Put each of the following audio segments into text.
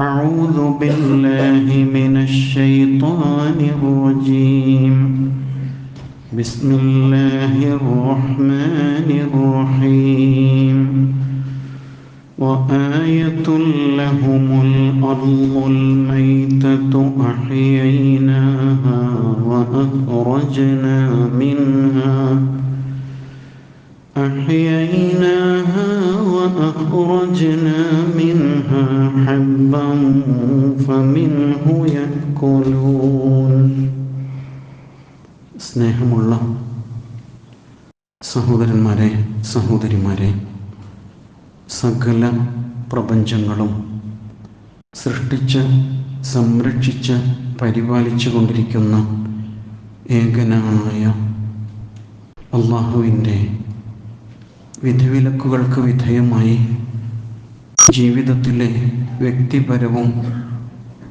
أعوذ بالله من الشيطان الرجيم. بسم الله الرحمن الرحيم. وآية لهم الأرض الميتة أحييناها وأخرجنا منها. أحييناها وأخرجنا منها حبا فمنه يأكلون സ്നേഹമുള്ള സഹോദരന്മാരെ സഹോദരിമാരെ സകല പ്രപഞ്ചങ്ങളും സൃഷ്ടിച്ച് സംരക്ഷിച്ച് പരിപാലിച്ചു കൊണ്ടിരിക്കുന്ന ഏകനായ അള്ളാഹുവിൻ്റെ വിധിവിലക്കുകൾക്ക് വിധേയമായി ജീവിതത്തിലെ വ്യക്തിപരവും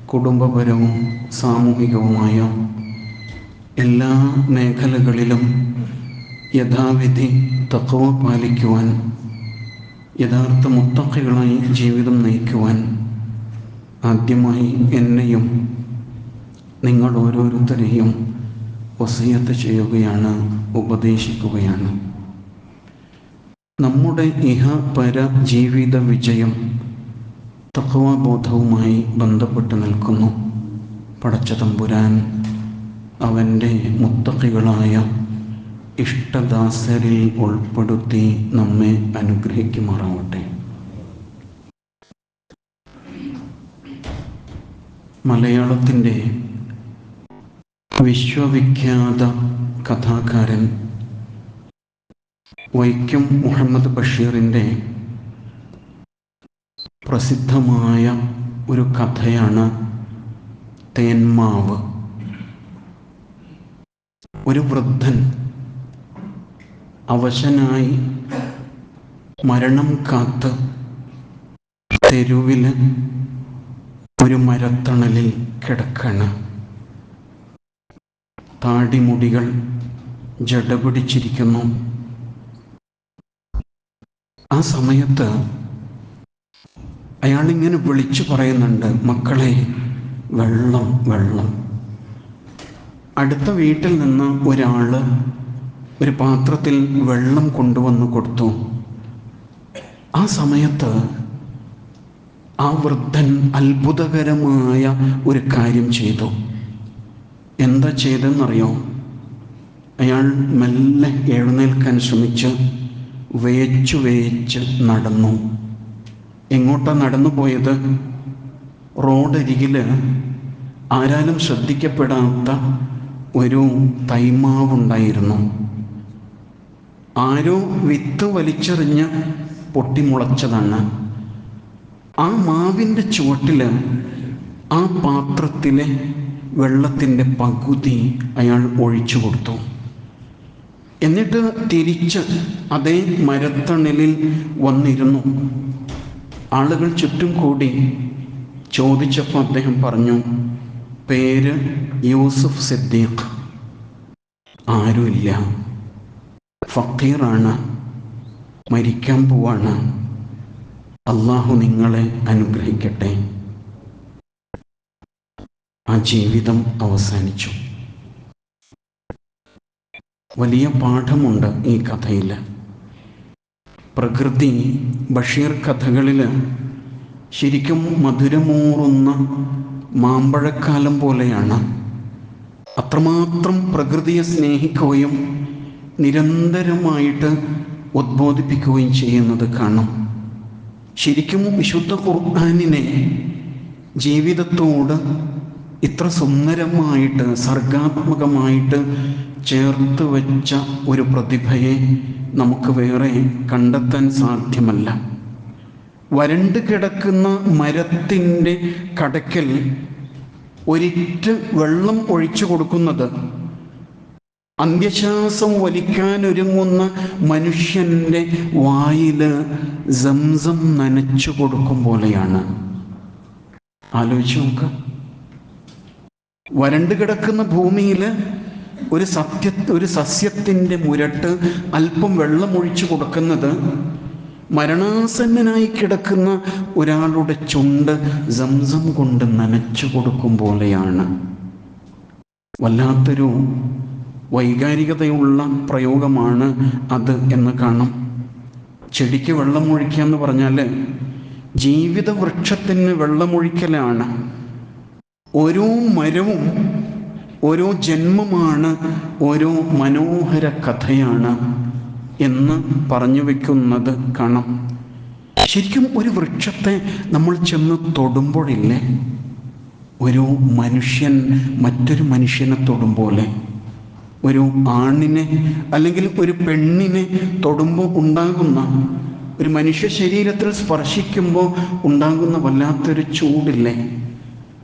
കുടുംബപരവും സാമൂഹികവുമായ എല്ലാ മേഖലകളിലും യഥാവിധി തത്വ പാലിക്കുവാൻ യഥാർത്ഥ മുത്തക്കകളായി ജീവിതം നയിക്കുവാൻ ആദ്യമായി എന്നെയും നിങ്ങൾ ഓരോരുത്തരെയും വസയത്ത് ചെയ്യുകയാണ് ഉപദേശിക്കുകയാണ്. നമ്മുടെ ഇഹ പര ജീവിത വിജയം തത്വബോധവുമായി ബന്ധപ്പെട്ട് നിൽക്കുന്നു. പടച്ച തമ്പുരാൻ അവന്റെ മുത്തക്കികളായ ഇഷ്ടദാസരിൽ ഉൾപ്പെടുത്തി നമ്മെ അനുഗ്രഹിക്കുമാറാവട്ടെ. മലയാളത്തിന്റെ വിശ്വവിഖ്യാത കഥാകാരൻ വൈക്കം മുഹമ്മദ് ബഷീറിന്റെ പ്രസിദ്ധമായ ഒരു കഥയാണ് തേന്മാവ്. ഒരു വൃദ്ധൻ അവശനായി മരണം കാത്ത് തെരുവിൽ ഒരു മരത്തണലിൽ കിടക്കാണ്. താടിമുടികൾ ജട പിടിച്ചിരിക്കുന്നു ആ സമയത്ത് അയാളിങ്ങനെ വിളിച്ചു പറയുന്നുണ്ട് മക്കളെ വെള്ളം വെള്ളം. അടുത്ത വീട്ടിൽ നിന്ന് ഒരാൾ ഒരു പാത്രത്തിൽ വെള്ളം കൊണ്ടുവന്ന് കൊടുത്തു. ആ സമയത്ത് ആ വൃദ്ധൻ അത്ഭുതകരമായ ഒരു കാര്യം ചെയ്തു. എന്താ ചെയ്തെന്നറിയോ അയാൾ മെല്ലെ എഴുന്നേൽക്കാൻ ശ്രമിച്ച് വേച്ചു വേച്ച് നടന്നു. എങ്ങോട്ടാ നടന്നു പോയത്? റോഡരികിൽ ആരാലും ശ്രദ്ധിക്കപ്പെടാത്ത ഒരു തൈമാവുണ്ടായിരുന്നു. ആരോ വിത്ത് വലിച്ചെറിഞ്ഞ് പൊട്ടിമുളച്ചതാണ്. ആ മാവിന്റെ ചുവട്ടിൽ ആ പാത്രത്തിലെ വെള്ളത്തിന്റെ പകുതി അയാൾ ഒഴിച്ചു കൊടുത്തു. എന്നിട്ട് തിരിച്ച് അതേ മരത്തണലിൽ വന്നിരുന്നു. ആളുകൾ ചുറ്റും കൂടി ചോദിച്ചപ്പോൾ അദ്ദേഹം പറഞ്ഞു പേര് യൂസുഫ് സിദ്ദീഖ്. ആരുമില്ല. ഫക്കീറാണ്. മരിക്കാൻ പോവാണ്. അള്ളാഹു നിങ്ങളെ അനുഗ്രഹിക്കട്ടെ. ആ ജീവിതം അവസാനിച്ചു. വലിയ പാഠമുണ്ട് ഈ കഥയിൽ. പ്രകൃതി ബഷീർ കഥകളിൽ ശരിക്കും മധുരമൂറുന്ന മാമ്പഴക്കാലം പോലെയാണ്. അത്രമാത്രം പ്രകൃതിയെ സ്നേഹിക്കുകയും നിരന്തരമായിട്ട് ഉദ്ബോധിപ്പിക്കുകയും ചെയ്യുന്നത് കാണാം. ശരിക്കും വിശുദ്ധ ഖുർആാനിനെ ജീവിതത്തോട് ഇത്ര സുന്ദരമായിട്ട് സർഗാത്മകമായിട്ട് ചേർത്ത് വെച്ച ഒരു പ്രതിഭയെ നമുക്ക് വേറെ കണ്ടെത്താൻ സാധ്യമല്ല. വരണ്ട് കിടക്കുന്ന മരത്തിന്റെ കടക്കൽ ഒരിറ്റ് വെള്ളം ഒഴിച്ചു കൊടുക്കുന്നത് അന്ത്യശ്വാസം വലിക്കാനൊരുങ്ങുന്ന മനുഷ്യന്റെ വായിൽ സംസം നനച്ചു കൊടുക്കും പോലെയാണ്. ആലോചിച്ച് നോക്കുക വരണ്ട് കിടക്കുന്ന ഭൂമിയിൽ ഒരു സത്യ ഒരു സസ്യത്തിന്റെ മുരട്ട് അല്പം വെള്ളം ഒഴിച്ചു കൊടുക്കുന്നത് മരണാസന്നനായി കിടക്കുന്ന ഒരാളുടെ ചുണ്ട് സംസം കൊണ്ട് നനച്ചു കൊടുക്കും പോലെയാണ്. വല്ലാത്തൊരു വൈകാരികതയുള്ള പ്രയോഗമാണ് അത് എന്ന് കാണാം. ചെടിക്ക് വെള്ളമൊഴിക്കുക എന്ന് പറഞ്ഞാൽ ജീവിത വൃക്ഷത്തിന് വെള്ളമൊഴിക്കലാണ് ഓരോ മരവും ഓരോ ജന്മമാണ് ഓരോ മനോഹര കഥയാണ് എന്ന് പറഞ്ഞു വെക്കുന്നത് കാണാം. ശരിക്കും ഒരു വൃക്ഷത്തെ നമ്മൾ ചെന്ന് തൊടുമ്പോഴില്ലേ? ഒരു മനുഷ്യൻ മറ്റൊരു മനുഷ്യനെ തൊടുമ്പോലെ ഒരു ആണിനെ അല്ലെങ്കിൽ ഒരു പെണ്ണിനെ തൊടുമ്പോൾ ഉണ്ടാകുന്ന ഒരു മനുഷ്യ ശരീരത്തിൽ സ്പർശിക്കുമ്പോൾ ഉണ്ടാകുന്ന വല്ലാത്തൊരു ചൂടില്ലേ?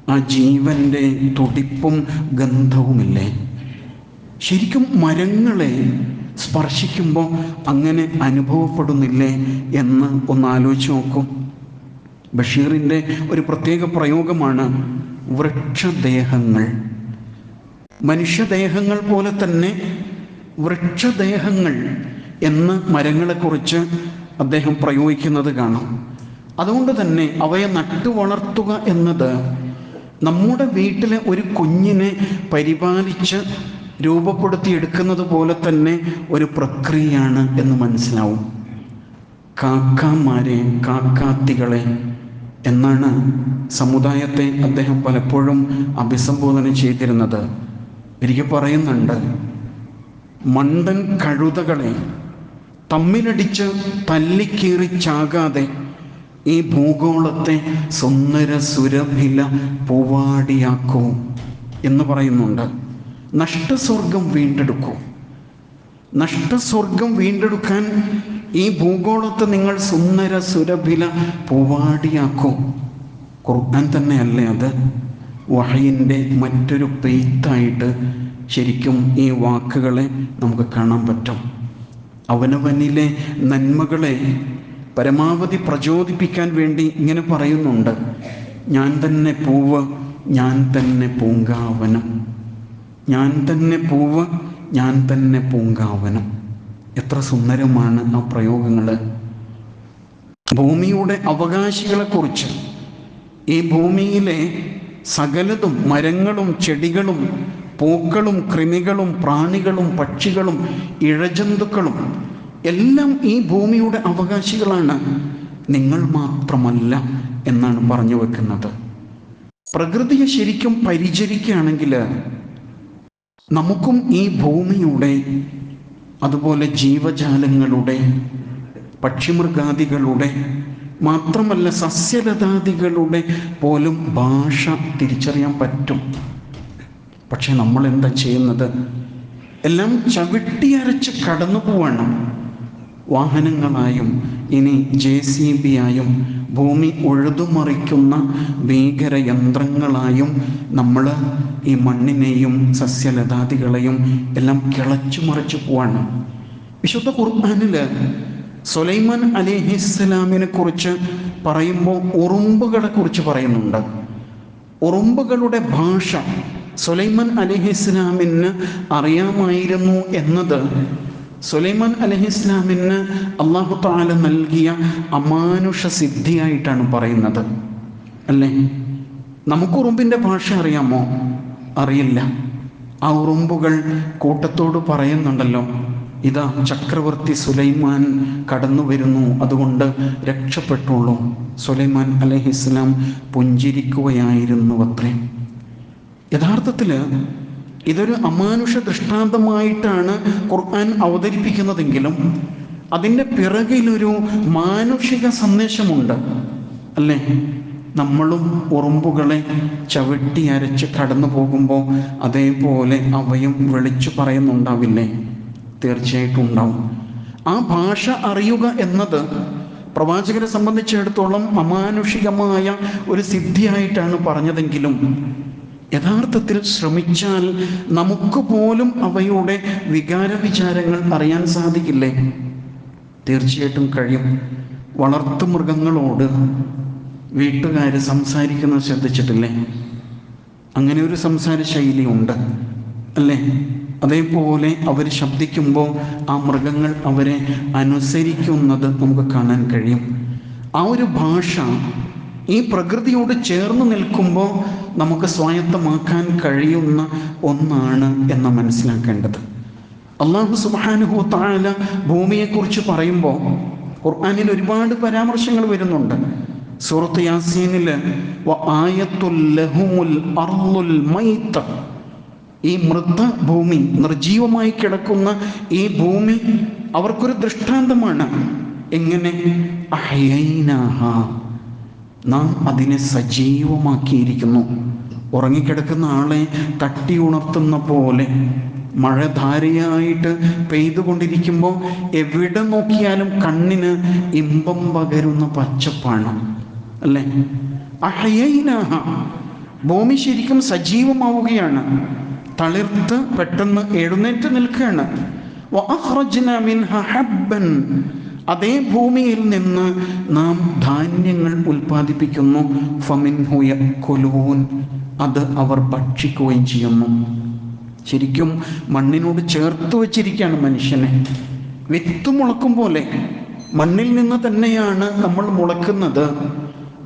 ആ ജീവന്റെ തുടിപ്പും ഗന്ധവുമില്ലേ? ശരിക്കും മരങ്ങളെ സ്പർശിക്കുമ്പോൾ അങ്ങനെ അനുഭവപ്പെടുന്നില്ലേ എന്ന് ഒന്ന് ആലോചിച്ച് നോക്കും. ബഷീറിന്റെ ഒരു പ്രത്യേക പ്രയോഗമാണ് വൃക്ഷദേഹങ്ങൾ. മനുഷ്യദേഹങ്ങൾ പോലെ തന്നെ വൃക്ഷദേഹങ്ങൾ എന്ന് മരങ്ങളെക്കുറിച്ച് അദ്ദേഹം പ്രയോഗിക്കുന്നത് കാണാം. അതുകൊണ്ട് തന്നെ അവയെ നട്ടു വളർത്തുക എന്നത് നമ്മുടെ വീട്ടിലെ ഒരു കുഞ്ഞിനെ പരിപാലിച്ച് രൂപപ്പെടുത്തിയെടുക്കുന്നത് പോലെ തന്നെ ഒരു പ്രക്രിയയാണ് എന്ന് മനസ്സിലാവും. കാക്കാമാരെ കാക്കാത്തികളെ എന്നാണ് സമുദായത്തെ അദ്ദേഹം പലപ്പോഴും അഭിസംബോധന ചെയ്തിരുന്നത്. എനിക്ക് പറയുന്നുണ്ട് മണ്ടൻ കഴുതകളെ തമ്മിലടിച്ച് തല്ലിക്കീറി ചാകാതെ ഈ ഭൂഗോളത്തെ സുന്ദര സുരഭില പൂവാടിയാക്കൂ എന്ന് പറയുന്നുണ്ട്. നഷ്ടസ്വർഗം വീണ്ടെടുക്കൂ. നഷ്ടസ്വർഗം വീണ്ടെടുക്കാൻ ഈ ഭൂഗോളത്തെ നിങ്ങൾ സുന്ദര സുരഭില പൂവാടിയാക്കൂ. ഖുർആൻ തന്നെയല്ലേ അത്? വഹയിന്റെ മറ്റൊരു പെയ്ത്തായിട്ട് ശരിക്കും ഈ വാക്കുകളെ നമുക്ക് കാണാൻ പറ്റും. അവനവനിലെ നന്മകളെ പരമാവധി പ്രചോദിപ്പിക്കാൻ വേണ്ടി ഇങ്ങനെ പറയുന്നുണ്ട്. ഞാൻ തന്നെ പൂവ് ഞാൻ തന്നെ പൂങ്കാവനം. ഞാൻ തന്നെ പൂവ് ഞാൻ തന്നെ പൂങ്കാവനം. എത്ര സുന്ദരമാണ് ആ പ്രയോഗങ്ങൾ ഭൂമിയുടെ അവകാശികളെക്കുറിച്ച് ഈ ഭൂമിയിലെ സകലതും മരങ്ങളും ചെടികളും പൂക്കളും കൃമികളും പ്രാണികളും പക്ഷികളും ഇഴജന്തുക്കളും എല്ലാം ഈ ഭൂമിയുടെ അവകാശികളാണ്. നിങ്ങൾ മാത്രമല്ല എന്നാണ് പറഞ്ഞു വെക്കുന്നത്. പ്രകൃതിയെ ശരിക്കും പരിചരിക്കുകയാണെങ്കിൽ നമുക്കും ഈ ഭൂമിയുടെ അതുപോലെ ജീവജാലങ്ങളുടെ പക്ഷിമൃഗാദികളുടെ മാത്രമല്ല സസ്യലതാദികളുടെ പോലും ഭാഷ തിരിച്ചറിയാൻ പറ്റും. പക്ഷെ നമ്മൾ എന്താ ചെയ്യുന്നത്? എല്ലാം ചവിട്ടിയരച്ച് കടന്നു പോവാണ് വാഹനങ്ങളായും ഇനി ജെ സി ബി ആയും ഭൂമി ഉഴുതുമറിക്കുന്ന ഭീകര യന്ത്രങ്ങളായും നമ്മൾ ഈ മണ്ണിനെയും സസ്യലതാദികളെയും എല്ലാം കിളച്ചു മറിച്ചു പോവാണ്. വിശുദ്ധ ഖുർആാനിൽ സുലൈമാൻ അലിഹിസ്സലാമിനെ കുറിച്ച് പറയുമ്പോൾ ഉറുമ്പുകളെ കുറിച്ച് പറയുന്നുണ്ട്. ഉറുമ്പുകളുടെ ഭാഷ സുലൈമാൻ അലിഹിസ്ലാമിന് അറിയാമായിരുന്നു എന്നത് സുലൈമാൻ അലഹി ഇസ്ലാമിന് അള്ളാഹു താല നൽകിയ അമാനുഷ സിദ്ധിയായിട്ടാണ് പറയുന്നത്. അല്ലേ? നമുക്ക് ഉറുമ്പിന്റെ ഭാഷ അറിയാമോ? അറിയില്ല. ആ ഉറുമ്പുകൾ കൂട്ടത്തോട് പറയുന്നുണ്ടല്ലോ. ഇതാ ചക്രവർത്തി സുലൈമാൻ കടന്നു വരുന്നു. അതുകൊണ്ട് രക്ഷപ്പെട്ടുള്ളൂ. സുലൈമാൻ അലഹി ഇസ്ലാം പുഞ്ചിരിക്കുകയായിരുന്നു അത്രേ. യഥാർത്ഥത്തിൽ ഇതൊരു അമാനുഷ ദൃഷ്ടാന്തമായിട്ടാണ് ഖുർആൻ അവതരിപ്പിക്കുന്നതെങ്കിലും അതിന്റെ പിറകിലൊരു മാനുഷിക സന്ദേശമുണ്ട്. അല്ലേ? നമ്മളും ഉറുമ്പുകളെ ചവിട്ടി അരച്ച് കടന്നു പോകുമ്പോൾ അതേപോലെ അവയും വിളിച്ചു പറയുന്നുണ്ടാവില്ലേ? തീർച്ചയായിട്ടും ഉണ്ടാവും. ആ ഭാഷ അറിയുക എന്നത് പ്രവാചകരെ സംബന്ധിച്ചിടത്തോളം അമാനുഷികമായ ഒരു സിദ്ധിയായിട്ടാണ് പറഞ്ഞതെങ്കിലും യഥാർത്ഥത്തിൽ ശ്രമിച്ചാൽ നമുക്ക് പോലും അവയുടെ വികാര വിചാരങ്ങൾ അറിയാൻ സാധിക്കില്ലേ? തീർച്ചയായിട്ടും കഴിയും. വളർത്തു മൃഗങ്ങളോട് വീട്ടുകാർ സംസാരിക്കുന്നത് ശ്രദ്ധിച്ചിട്ടില്ലേ? അങ്ങനെ ഒരു സംസാര ശൈലി ഉണ്ട് അല്ലേ? അതേപോലെ അവർ ശബ്ദിക്കുമ്പോൾ ആ മൃഗങ്ങൾ അവരെ അനുസരിക്കുന്നത് നമുക്ക് കാണാൻ കഴിയും. ആ ഒരു ഭാഷ ഈ പ്രകൃതിയോട് ചേർന്ന് നിൽക്കുമ്പോൾ നമുക്ക് സ്വായത്തമാക്കാൻ കഴിയുന്ന ഒന്നാണ് എന്ന് മനസ്സിലാക്കേണ്ടത്. അള്ളാഹു സുബാനുഹു താല ഭൂമിയെക്കുറിച്ച് പറയുമ്പോൾ ഖുർആാനിൽ ഒരുപാട് പരാമർശങ്ങൾ വരുന്നുണ്ട്. സൂറത്ത് യാസീനിൽ ഈ മൃത ഭൂമി നിർജീവമായി കിടക്കുന്ന ഈ ഭൂമി അവർക്കൊരു ദൃഷ്ടാന്തമാണ്. എങ്ങനെ? നാം അതിനെ സജീവമാക്കിയിരിക്കുന്നു. ഉറങ്ങിക്കിടക്കുന്ന ആളെ തട്ടി ഉണർത്തുന്ന പോലെ മഴ ധാരയായിട്ട് പെയ്തുകൊണ്ടിരിക്കുമ്പോൾ എവിടെ നോക്കിയാലും കണ്ണിന് ഇമ്പം പകരുന്ന പച്ചപ്പാണ്. അല്ലേ? അഹയൈനാഹ ഭൂമി ശരിക്കും സജീവമാവുകയാണ്. തളിർത്ത് പെട്ടെന്ന് എഴുന്നേറ്റ് നിൽക്കുകയാണ്. അതേ ഭൂമിയിൽ നിന്ന് നാം ധാന്യങ്ങൾ ഉൽപ്പാദിപ്പിക്കുന്നു. ഫമിൻഹുയ കൊലൂൻ. അത് അവർ ഭക്ഷിക്കുകയും ചെയ്യുന്നു. ശരിക്കും മണ്ണിനോട് ചേർത്ത് വച്ചിരിക്കുകയാണ് മനുഷ്യനെ. വിത്ത് മുളക്കും പോലെ. മണ്ണിൽ നിന്ന് തന്നെയാണ് നമ്മൾ മുളക്കുന്നത്.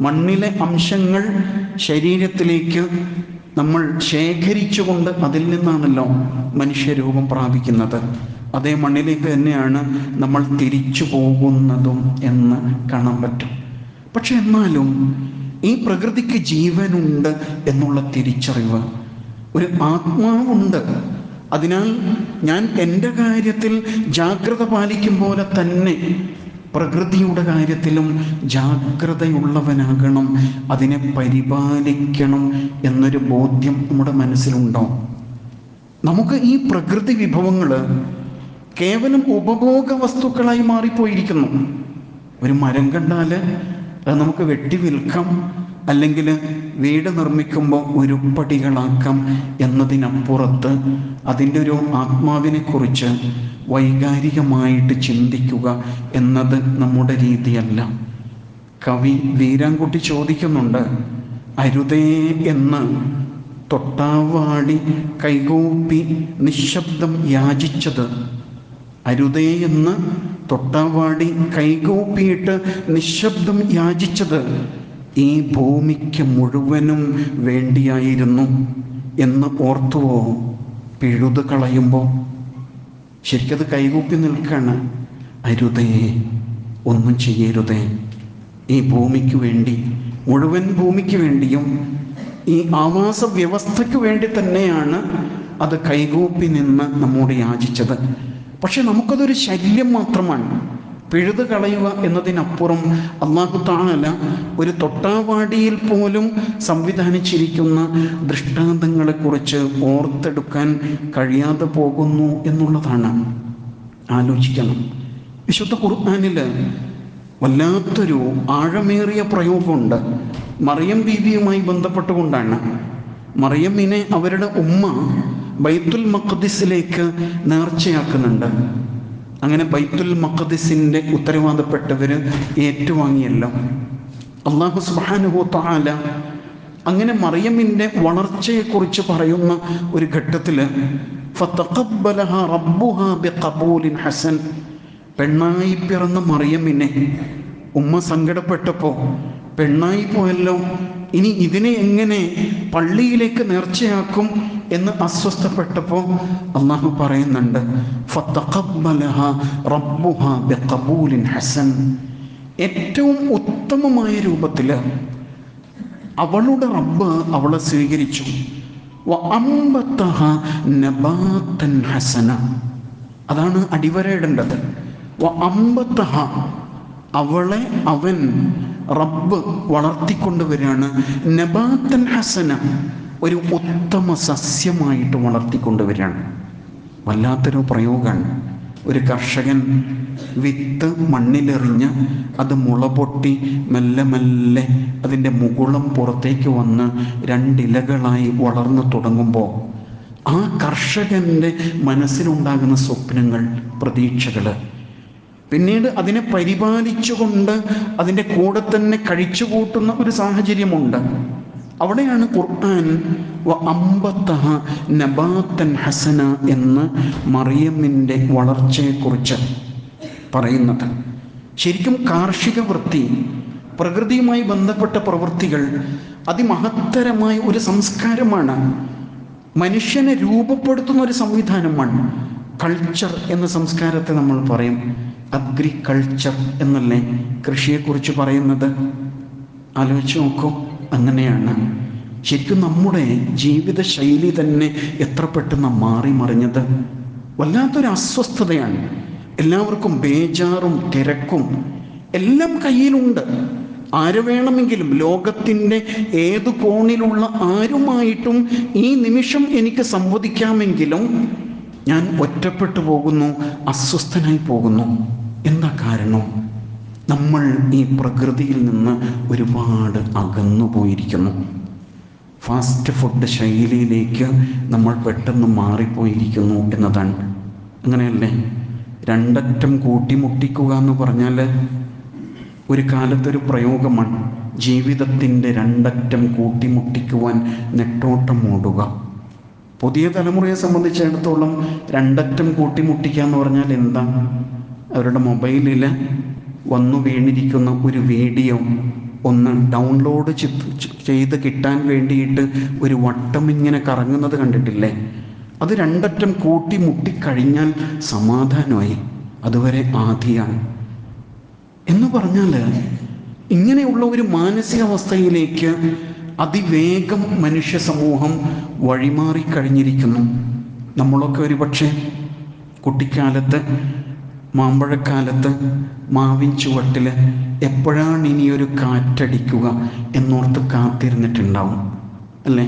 മണ്ണിലെ അംശങ്ങൾ ശരീരത്തിലേക്ക് നമ്മൾ ശേഖരിച്ചുകൊണ്ട് അതിൽ നിന്നാണല്ലോ മനുഷ്യരൂപം പ്രാപിക്കുന്നത്. അതേ മണ്ണിലേക്ക് തന്നെയാണ് നമ്മൾ തിരിച്ചു പോകുന്നതും എന്ന് കാണാൻ പറ്റും. പക്ഷെ എന്നാലും ഈ പ്രകൃതിക്ക് ജീവനുണ്ട് എന്നുള്ള തിരിച്ചറിവ് ഒരു ആത്മാവുണ്ട്. അതിനാൽ ഞാൻ എന്റെ കാര്യത്തിൽ ജാഗ്രത പാലിക്കും പോലെ തന്നെ പ്രകൃതിയുടെ കാര്യത്തിലും ജാഗ്രതയുള്ളവനാകണം അതിനെ പരിപാലിക്കണം എന്നൊരു ബോധ്യം നമ്മുടെ മനസ്സിലുണ്ടോ? നമുക്ക് ഈ പ്രകൃതി വിഭവങ്ങൾ കേവലം ഉപഭോഗ വസ്തുക്കളായി മാറിപ്പോയിരിക്കുന്നു. ഒരു മരം കണ്ടാൽ അത് നമുക്ക് വെട്ടി വിൽക്കാം അല്ലെങ്കിൽ വീട് നിർമ്മിക്കുമ്പോൾ ഉരുപ്പടികളാക്കാം എന്നതിനപ്പുറത്ത് അതിന്റെ ഒരു ആത്മാവിനെ കുറിച്ച് വൈകാരികമായിട്ട് ചിന്തിക്കുക എന്നത് നമ്മുടെ രീതിയല്ല. കവി വീരാൻകുട്ടി ചോദിക്കുന്നുണ്ട് അരുതേ എന്ന് തൊട്ടാവാടി കൈകൂപ്പി നിശബ്ദം യാചിച്ചത് അരുതേ എന്ന് തൊട്ടാവാടി കൈകൂപ്പിയിട്ട് നിശബ്ദം യാചിച്ചത് ഈ ഭൂമിക്ക് മുഴുവനും വേണ്ടിയായിരുന്നു എന്ന് ഓർത്തുവോ? പിഴുത് കളയുമ്പോൾ ശരിക്കത് കൈകൂപ്പി നിൽക്കാണ്. അരുതേ ഒന്നും ചെയ്യരുതേ. ഈ ഭൂമിക്ക് വേണ്ടി മുഴുവൻ ഭൂമിക്ക് വേണ്ടിയും ഈ ആവാസ വ്യവസ്ഥയ്ക്ക് വേണ്ടി തന്നെയാണ് അത് കൈകൂപ്പി നിന്ന് നമ്മോട് യാചിച്ചത്. പക്ഷെ നമുക്കതൊരു ശല്യം മാത്രമാണ്. പിഴുത് കളയുക എന്നതിനപ്പുറം അള്ളാഹു താണല്ല ഒരു തൊട്ടാവാടിയിൽ പോലും സംവിധാനിച്ചിരിക്കുന്ന ദൃഷ്ടാന്തങ്ങളെക്കുറിച്ച് ഓർത്തെടുക്കാൻ കഴിയാതെ പോകുന്നു എന്നുള്ളതാണ്. ആലോചിക്കണം. വിശുദ്ധ ഖുർആാനിൽ വല്ലാത്തൊരു ആഴമേറിയ പ്രയോഗമുണ്ട്. മറിയം ബീവിയുമായി ബന്ധപ്പെട്ടുകൊണ്ടാണ്. മറിയമ്മിനെ അവരുടെ ഉമ്മ ബൈത്തുൽ മഖദിസിലേക്ക് നേർച്ചയാക്കുന്നുണ്ട്. അങ്ങനെ ബൈത്തുൽ മഖദിസിന്റെ ഉത്തരവാദപ്പെട്ടവർ ഏറ്റുവാങ്ങിയല്ലോ. അള്ളാഹു സുബാനുഹു താല അങ്ങനെ മറിയമ്മിന്റെ വളർച്ചയെക്കുറിച്ച് പറയുന്ന ഒരു ഘട്ടത്തിൽ ഹസൻ. പെണ്ണായി പിറന്ന മറിയമ്മിനെ ഉമ്മ സങ്കടപ്പെട്ടപ്പോൾ പെണ്ണായി പോയല്ലോ ഇനി ഇതിനെ എങ്ങനെ പള്ളിയിലേക്ക് നേർച്ചയാക്കും? എന്ന് അസ്വസ്ഥപ്പെട്ടപ്പോൾ അള്ളാഹു പറയുന്നുണ്ട് ഏറ്റവും ഉത്തമമായ രൂപത്തിൽ അവളുടെ റബ്ബ് അവളെ സ്വീകരിച്ചു. ഹസന. അതാണ് അടിവരയിടേണ്ടത്. അവളെ അവൻ റബ്ബ് വളർത്തിക്കൊണ്ടുവരികയാണ്. നബാത്തൻ ഹസന ഒരു ഉത്തമ സസ്യമായിട്ട് വളർത്തിക്കൊണ്ടുവരികയാണ് വല്ലാത്തൊരു പ്രയോഗമാണ്. ഒരു കർഷകൻ വിത്ത് മണ്ണിലെറിഞ്ഞ് അത് മുള പൊട്ടി മെല്ലെ മെല്ലെ അതിന്റെ മുകുളം പുറത്തേക്ക് വന്ന് രണ്ടിലകളായി വളർന്നു തുടങ്ങുമ്പോൾ ആ കർഷകന്റെ മനസ്സിലുണ്ടാകുന്ന സ്വപ്നങ്ങൾ പ്രതീക്ഷകൾ പിന്നീട് അതിനെ പരിപാലിച്ചുകൊണ്ട് അതിന്റെ കൂടെ തന്നെ കഴിച്ചു കൂട്ടുന്ന ഒരു സാഹചര്യമുണ്ട്. അവിടെയാണ് ഖുർആൻ നബാത്തൻ ഹസന എന്ന് മറിയമ്മിന്റെ വളർച്ചയെക്കുറിച്ച് പറയുന്നത്. ശരിക്കും കാർഷിക വൃത്തി പ്രകൃതിയുമായി ബന്ധപ്പെട്ട പ്രവൃത്തികൾ അതിമഹത്തരമായ ഒരു സംസ്കാരമാണ്. മനുഷ്യനെ രൂപപ്പെടുത്തുന്ന ഒരു സംവിധാനമാണ്. കൾച്ചർ എന്ന സംസ്കാരത്തെ നമ്മൾ പറയും. അഗ്രികൾച്ചർ എന്നല്ലേ കൃഷിയെക്കുറിച്ച് പറയുന്നത്? ആലോചിച്ച് നോക്കൂ. അങ്ങനെയാണ്. ശരിക്കും നമ്മുടെ ജീവിത ശൈലി തന്നെ എത്ര പെട്ടെന്ന് മാറി മറിഞ്ഞത്? വല്ലാത്തൊരു അസ്വസ്ഥതയാണ്. എല്ലാവർക്കും ബേജാറും തിരക്കും. എല്ലാം കയ്യിലുണ്ട്. ആര് വേണമെങ്കിലും ലോകത്തിന്റെ ഏത് കോണിലുള്ള ആരുമായിട്ടും ഈ നിമിഷം എനിക്ക് സംവദിക്കാമെങ്കിലും ഞാൻ ഒറ്റപ്പെട്ടു പോകുന്നു അസ്വസ്ഥനായി പോകുന്നു. എന്താ കാരണം? നമ്മൾ ഈ പ്രകൃതിയിൽ നിന്ന് ഒരുപാട് അകന്നു പോയിരിക്കുന്നു. ഫാസ്റ്റ് ഫുഡ് ശൈലിയിലേക്ക് നമ്മൾ പെട്ടെന്ന് മാറിപ്പോയിരിക്കുന്നു എന്നതാണ്. അങ്ങനെയല്ലേ? രണ്ടറ്റം കൂട്ടിമുട്ടിക്കുക എന്ന് പറഞ്ഞാൽ ഒരു കാലത്തൊരു പ്രയോഗമാണ്. ജീവിതത്തിന്റെ രണ്ടറ്റം കൂട്ടിമുട്ടിക്കുവാൻ നെട്ടോട്ടം ഓടുക പുതിയ തലമുറയെ സംബന്ധിച്ചിടത്തോളം രണ്ടറ്റം കൂട്ടിമുട്ടിക്കുക എന്ന് പറഞ്ഞാൽ എന്താ? അവരുടെ മൊബൈലിൽ വന്നു വീണിരിക്കുന്ന ഒരു വീഡിയോ ഒന്ന് ഡൗൺലോഡ് ചെയ്ത് കിട്ടാൻ വേണ്ടിയിട്ട് ഒരു വട്ടം ഇങ്ങനെ കറങ്ങുന്നത് കണ്ടിട്ടില്ലേ? അത് രണ്ടറ്റം കൂട്ടി മുട്ടിക്കഴിഞ്ഞാൽ സമാധാനമായി. അതുവരെ ആധിയാണ്. എന്ന് പറഞ്ഞാൽ ഇങ്ങനെയുള്ള ഒരു മാനസികാവസ്ഥയിലേക്ക് അതിവേഗം മനുഷ്യ സമൂഹം വഴിമാറിക്കഴിഞ്ഞിരിക്കുന്നു നമ്മളൊക്കെ ഒരു പക്ഷേ കുട്ടിക്കാലത്ത് മാമ്പഴക്കാലത്ത് മാവിൻ ചുവട്ടിൽ എപ്പോഴാണ് ഇനിയൊരു കാറ്റടിക്കുക എന്നോർത്ത് കാത്തിരുന്നിട്ടുണ്ടാവും അല്ലേ?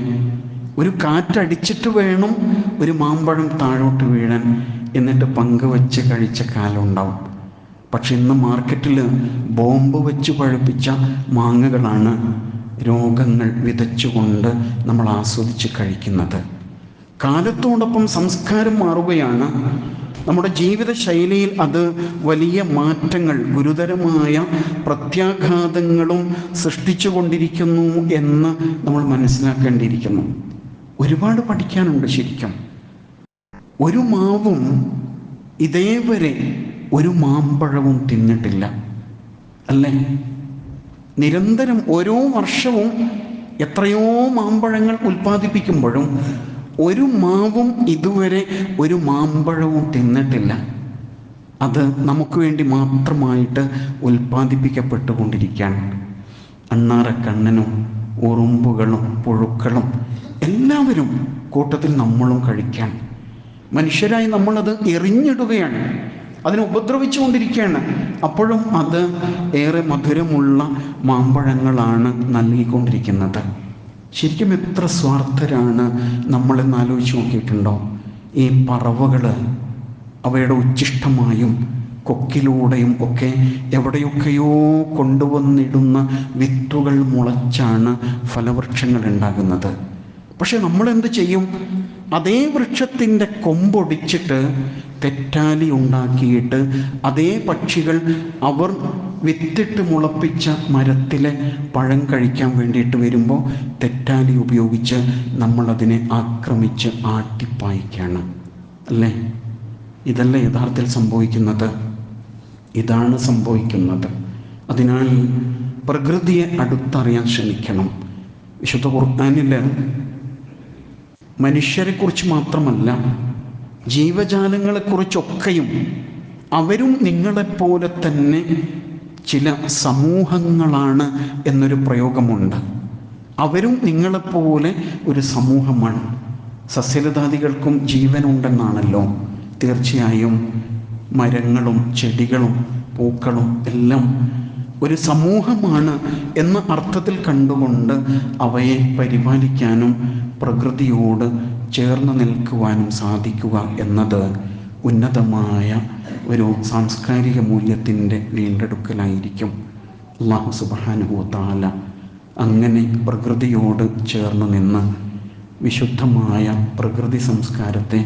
ഒരു കാറ്റടിച്ചിട്ട് വേണം ഒരു മാമ്പഴം താഴോട്ട് വീഴാൻ എന്നിട്ട് പങ്കുവെച്ച് കഴിച്ച കാലം ഉണ്ടാവും. പക്ഷെ ഇന്ന് മാർക്കറ്റിൽ ബോംബ് വെച്ച് പഴുപ്പിച്ച മാങ്ങകളാണ് രോഗങ്ങൾ വിതച്ചുകൊണ്ട് നമ്മൾ ആസ്വദിച്ച് കഴിക്കുന്നത്. കാലത്തോടൊപ്പം സംസ്കാരം മാറുകയാണ് നമ്മുടെ ജീവിത ശൈലിയിൽ അത് വലിയ മാറ്റങ്ങൾ ഗുരുതരമായ പ്രത്യാഘാതങ്ങളും സൃഷ്ടിച്ചു കൊണ്ടിരിക്കുന്നു എന്ന് നമ്മൾ മനസ്സിലാക്കേണ്ടിയിരിക്കുന്നു. ഒരുപാട് പഠിക്കാനുണ്ട് ശരിക്കും. ഒരു മാവും ഇതേവരെ ഒരു മാമ്പഴവും തിന്നിട്ടില്ല. അല്ലേ? നിരന്തരം ഓരോ വർഷവും എത്രയോ മാമ്പഴങ്ങൾ ഉൽപ്പാദിപ്പിക്കുമ്പോഴും ഒരു മാവും ഇതുവരെ ഒരു മാമ്പഴവും തിന്നിട്ടില്ല. അത് നമുക്ക് വേണ്ടി മാത്രമായിട്ട് ഉൽപ്പാദിപ്പിക്കപ്പെട്ടുകൊണ്ടിരിക്കുകയാണ്. അണ്ണാറ കണ്ണനും ഉറുമ്പുകളും പുഴുക്കളും എല്ലാവരും കൂട്ടത്തിൽ നമ്മളും കഴിക്കാൻ. മനുഷ്യരായി നമ്മളത് എറിഞ്ഞിടുകയാണ്. അതിനെ ഉപദ്രവിച്ചുകൊണ്ടിരിക്കുകയാണ്. അപ്പോഴും അത് ഏറെ മധുരമുള്ള മാമ്പഴങ്ങളാണ് നൽകിക്കൊണ്ടിരിക്കുന്നത്. ശരിക്കും എത്ര സ്വാർത്ഥരാണ് നമ്മളെന്ന് ആലോചിച്ച് നോക്കിയിട്ടുണ്ടോ? ഈ പറവകൾ അവയുടെ ഉച്ഛിഷ്ടമായും കൊക്കിലൂടെയും ഒക്കെ എവിടെയൊക്കെയോ കൊണ്ടുവന്നിടുന്ന വിത്തുകൾ മുളച്ചാണ് ഫലവൃക്ഷങ്ങൾ ഉണ്ടാകുന്നത്. പക്ഷെ നമ്മളെന്ത് ചെയ്യും? അതേ വൃക്ഷത്തിന്റെ കൊമ്പൊടിച്ചിട്ട് തെറ്റാലി ഉണ്ടാക്കിയിട്ട് അതേ പക്ഷികൾ അവർ വിത്തിട്ട് മുളപ്പിച്ച മരത്തിലെ പഴം കഴിക്കാൻ വേണ്ടിയിട്ട് വരുമ്പോൾ തെറ്റാലി ഉപയോഗിച്ച് നമ്മളതിനെ ആക്രമിച്ച് ആട്ടിപ്പായിക്കാണ്. അല്ലേ? ഇതല്ല യഥാർത്ഥത്തിൽ സംഭവിക്കുന്നത്? ഇതാണ് സംഭവിക്കുന്നത്. അതിനാൽ പ്രകൃതിയെ അടുത്തറിയാൻ ശ്രമിക്കണം. വിശുദ്ധ ഖുർആാനിൽ മനുഷ്യരെക്കുറിച്ച് മാത്രമല്ല ജീവജാലങ്ങളെക്കുറിച്ചൊക്കെയും അവരും നിങ്ങളെപ്പോലെ തന്നെ ചില സമൂഹങ്ങളാണ് എന്നൊരു പ്രയോഗമുണ്ട്. അവരും നിങ്ങളെപ്പോലെ ഒരു സമൂഹമാണ്. സസ്യലതാദികൾക്കും ജീവനുണ്ടെന്നാണല്ലോ. തീർച്ചയായും മരങ്ങളും ചെടികളും പൂക്കളും എല്ലാം ഒരു സമൂഹമാണ് എന്ന അർത്ഥത്തിൽ കണ്ടുകൊണ്ട് അവയെ പരിപാലിക്കാനും പ്രകൃതിയോട് ചേർന്ന് നിൽക്കുവാനും സാധിക്കുക എന്നത് ഉന്നതമായ ഒരു സാംസ്കാരിക മൂല്യത്തിന്റെ വീണ്ടെടുക്കലായിരിക്കും. അള്ളാഹു സുബാനുഭൂത്താല താല അങ്ങനെ പ്രകൃതിയോട് ചേർന്ന് നിന്ന് വിശുദ്ധമായ പ്രകൃതി സംസ്കാരത്തെ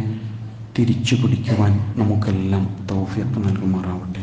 തിരിച്ചു പിടിക്കുവാൻ നമുക്കെല്ലാം തൗഫീഖ് നൽകുമാറാവട്ടെ.